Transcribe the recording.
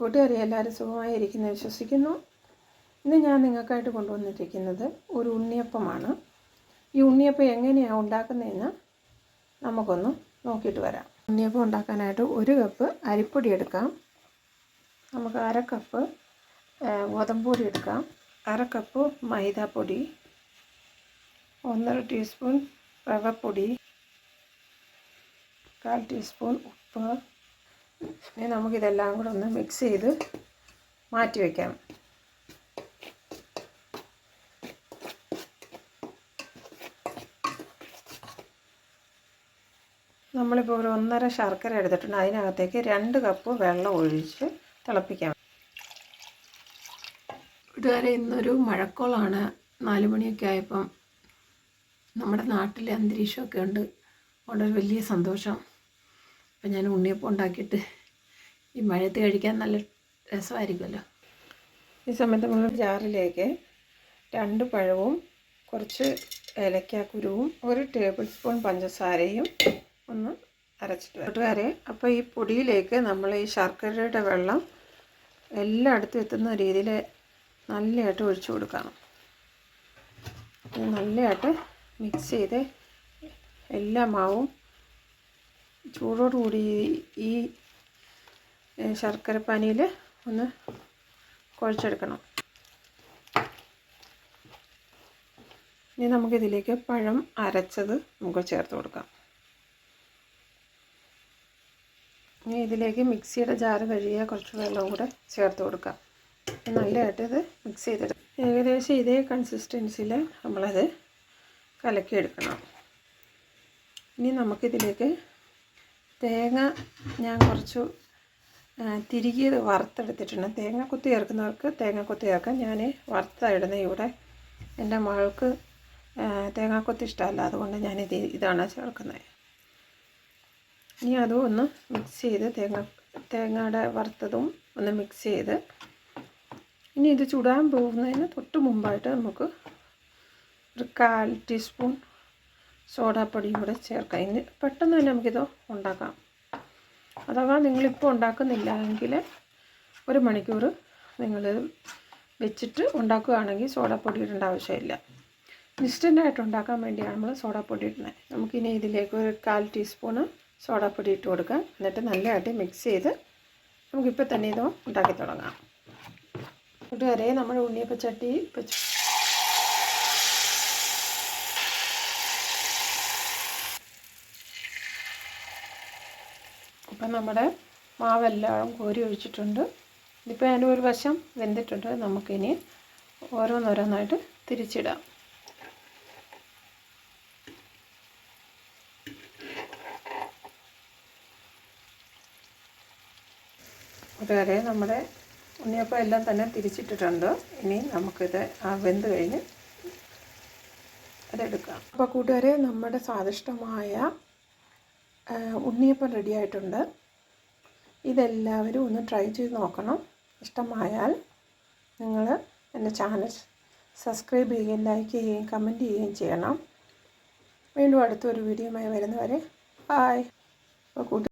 കൂട്ടുകാരി എല്ലാവരും സുഖമായിരിക്കുന്നു വിശ്വസിക്കുന്നു. ഇന്ന് ഞാൻ നിങ്ങൾക്കായിട്ട് കൊണ്ടുവന്നിരിക്കുന്നത് ഒരു ഉണ്ണിയപ്പമാണ്. ഈ ഉണ്ണിയപ്പം എങ്ങനെയാണ് ഉണ്ടാക്കുന്നതെന്ന് നമുക്കൊന്ന് നോക്കിയിട്ട് വരാം. ഉണ്ണിയപ്പം ഉണ്ടാക്കാനായിട്ട് ഒരു കപ്പ് അരിപ്പൊടി എടുക്കാം. നമുക്ക് അര കപ്പ് ഗോതമ്പൊടി എടുക്കാം. അര കപ്പ് മൈദാപ്പൊടി ഒന്നര ടീസ്പൂൺ റവപ്പൊടി കാൽ ടീസ്പൂൺ ഉപ്പ് ഇനി നമുക്കിതെല്ലാം കൂടെ ഒന്ന് മിക്സ് ചെയ്ത് മാറ്റി വയ്ക്കാം നമ്മളിപ്പോൾ ഒരു ഒന്നര ശർക്കര എടുത്തിട്ടുണ്ട്. അതിനകത്തേക്ക് രണ്ട് കപ്പ് വെള്ളം ഒഴിച്ച് തിളപ്പിക്കാം. കൂട്ടുകാരെ ഇന്നൊരു മഴക്കോളാണ്. നാല് മണിയൊക്കെ ആയപ്പം നമ്മുടെ നാട്ടിലെ അന്തരീക്ഷമൊക്കെ ഉണ്ട്. വളരെ വലിയ സന്തോഷം. അപ്പം ഞാൻ ഉണ്ണിയപ്പം ഉണ്ടാക്കിയിട്ട് ഈ മഴയത്ത് കഴിക്കാൻ നല്ല രസമായിരിക്കുമല്ലോ. ഈ സമയത്ത് നമ്മൾ ജാറിലേക്ക് രണ്ട് പഴവും കുറച്ച് ഏലക്കാക്കുരുവും ഒരു ടേബിൾ സ്പൂൺ പഞ്ചസാരയും ഒന്ന് അരച്ചിട്ട് കൂട്ടുകാരെ അപ്പോൾ ഈ പൊടിയിലേക്ക് നമ്മൾ ഈ ശർക്കരയുടെ വെള്ളം എല്ലായിടത്തും എത്തുന്ന രീതിയിൽ നല്ലതായിട്ട് ഒഴിച്ചു കൊടുക്കണം. നല്ലതായിട്ട് മിക്സ് ചെയ്ത് എല്ലാ മാവും ചൂടോടുകൂടി ഈ ശർക്കരപ്പാനിയിൽ ഒന്ന് കുഴച്ചെടുക്കണം. ഇനി നമുക്കിതിലേക്ക് പഴം അരച്ചത് നമുക്ക് ചേർത്ത് കൊടുക്കാം. ഇനി ഇതിലേക്ക് മിക്സിയുടെ ജാറ് കഴുകിയ കുറച്ച് വെള്ളം കൂടെ ചേർത്ത് കൊടുക്കാം. നല്ലതായിട്ട് ഇത് മിക്സ് ചെയ്തെടുക്കാം ഏകദേശം ഇതേ കൺസിസ്റ്റൻസിയിൽ നമ്മളത് കലക്കിയെടുക്കണം. ഇനി നമുക്കിതിലേക്ക് തേങ്ങ ഞാൻ കുറച്ച് തിരികെ വറുത്തെടുത്തിട്ടുണ്ട്. തേങ്ങ കുത്തി ചേർക്കുന്നവർക്ക് തേങ്ങ കുത്തി ചേർക്കാം. ഞാൻ വറുത്തിടുന്ന ഇവിടെ. എന്റെ മകൾക്ക് തേങ്ങാക്കൊത്തി ഇഷ്ടമല്ല. അതുകൊണ്ട് ഞാനിത് ഇതാണ് ചേർക്കുന്നത് ഇനി അതും ഒന്ന് മിക്സ് ചെയ്ത് തേങ്ങ തേങ്ങയുടെ വറുത്തതും ഒന്ന് മിക്സ് ചെയ്ത് ഇനി ഇത് ചുടാൻ പോകുന്നതിന് തൊട്ട് മുമ്പായിട്ട് നമുക്ക് ഒരു കാൽ ടീസ്പൂൺ സോഡാപ്പൊടിയും കൂടെ ചേർക്കാം. ഇനി പെട്ടെന്ന് തന്നെ നമുക്കിത് ഉണ്ടാക്കാം. അഥവാ നിങ്ങളിപ്പോൾ ഉണ്ടാക്കുന്നില്ല എങ്കിൽ ഒരു മണിക്കൂർ നിങ്ങൾ വെച്ചിട്ട് ഉണ്ടാക്കുകയാണെങ്കിൽ സോഡാപ്പൊടി ഇടേണ്ട ആവശ്യമില്ല. ഇൻസ്റ്റന്റായിട്ട് ഉണ്ടാക്കാൻ വേണ്ടിയാണ് നമ്മൾ സോഡാപ്പൊടി ഇടുന്നത്. നമുക്കിനി ഇതിലേക്ക് ഒരു കാൽ ടീസ്പൂണ് സോഡാപ്പൊടി ഇട്ട് കൊടുക്കാം എന്നിട്ട് നല്ലതായിട്ട് മിക്സ് ചെയ്ത് നമുക്കിപ്പോൾ തന്നെ ഇത് ഉണ്ടാക്കി തുടങ്ങാം. കൂട്ടുകാരെ നമ്മൾ ഉണ്ണിയപ്പച്ചട്ടി ഇപ്പോൾ അപ്പം നമ്മുടെ മാവെല്ലാം കോരി ഒഴിച്ചിട്ടുണ്ട്. ഇതിപ്പോൾ അതിന്റെ ഒരു വശം വെന്തിട്ടുണ്ട്. നമുക്കിനി ഓരോന്നോരോന്നായിട്ട് തിരിച്ചിടാം. അതുവരെ നമ്മുടെ ഉണ്ണിയപ്പം എല്ലാം തന്നെ തിരിച്ചിട്ടിട്ടുണ്ട്. ഇനി നമുക്കിത് ആ വെന്ത് കഴിഞ്ഞ് അതെടുക്കാം. അപ്പോൾ കൂട്ടുകാരെ നമ്മുടെ സ്വാദിഷ്ടമായ ഉണ്ണിയപ്പം റെഡി ആയിട്ടുണ്ട്. ഇതെല്ലാവരും ഒന്ന് ട്രൈ ചെയ്ത് നോക്കണം. ഇഷ്ടമായാൽ നിങ്ങൾ എന്റെ ചാനൽ സബ്സ്ക്രൈബ് ചെയ്യുകയും ലൈക്ക് ചെയ്യുകയും കമന്റ് ചെയ്യുകയും ചെയ്യണം. വീണ്ടും അടുത്തൊരു ആയി വരുന്നവരെ ബായ് അപ്പോൾ